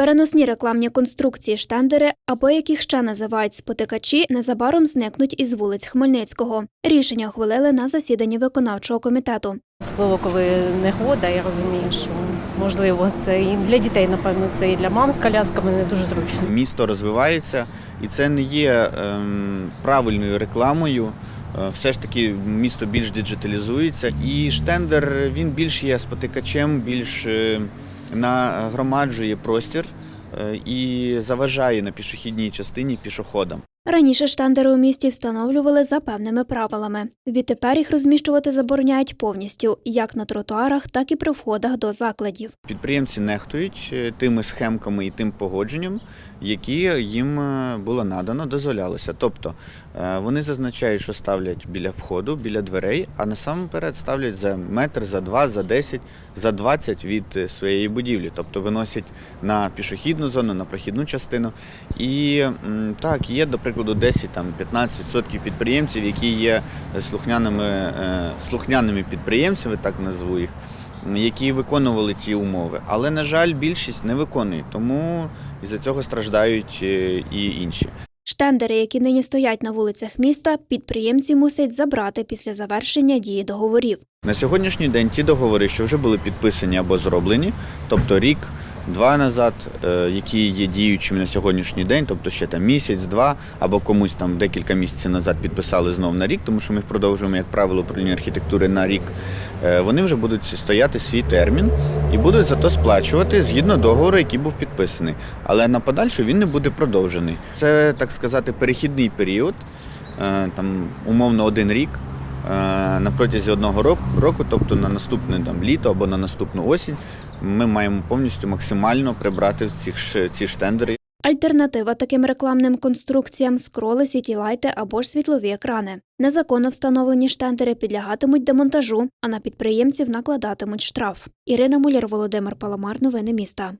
Переносні рекламні конструкції штендери, або яких ще називають спотикачі, незабаром зникнуть із вулиць Хмельницького. Рішення ухвалили на засіданні виконавчого комітету. Особливо, коли негода, я розумію, що можливо це і для дітей, напевно, це і для мам з колясками не дуже зручно. Місто розвивається, і це не є ем, правильною рекламою. Е, Все ж таки місто більш диджиталізується, і штендер він більш є спотикачем, більш е, нагромаджує простір е, і заважає на пішохідній частині пішоходам. Раніше штендери у місті встановлювали за певними правилами. Відтепер їх розміщувати забороняють повністю, як на тротуарах, так і при входах до закладів. Підприємці нехтують е, тими схемками і тим погодженням, які їм е, було надано, дозволялося. Тобто е, вони зазначають, що ставлять біля входу, біля дверей, а насамперед ставлять за метр, за два, за 10, за 20 від своєї будівлі. Тобто виносять на пішохідну зону, на прохідну частину. І так, є, до прикладу, 10 там 15% підприємців, які є слухняними, е, слухняними підприємцями, так назву їх які виконували ті умови. Але, на жаль, більшість не виконує, тому із-за цього страждають е, і інші. Штендери, які нині стоять на вулицях міста, підприємці мусять забрати після завершення дії договорів. На сьогоднішній день ті договори, що вже були підписані або зроблені, тобто рік, два назад, е, які є діючими на сьогоднішній день, тобто ще там місяць, два, або комусь там декілька місяців назад підписали знов на рік, тому що ми їх продовжуємо, як правило, управління архітектури на рік. е, Вони вже будуть стояти свій термін і будуть зато сплачувати згідно договору, який був підписаний. Але на подальшу він не буде продовжений. Це так сказати перехідний період, е, там умовно один рік. На протязі одного року, тобто на наступне там літо або на наступну осінь, ми маємо повністю максимально прибрати ці, ці штендери. Альтернатива таким рекламним конструкціям скроли, сітілайти або ж світлові екрани. Незаконно встановлені штендери підлягатимуть демонтажу, а на підприємців накладатимуть штраф. Ірина Муляр, Володимир Паламар. Новини міста.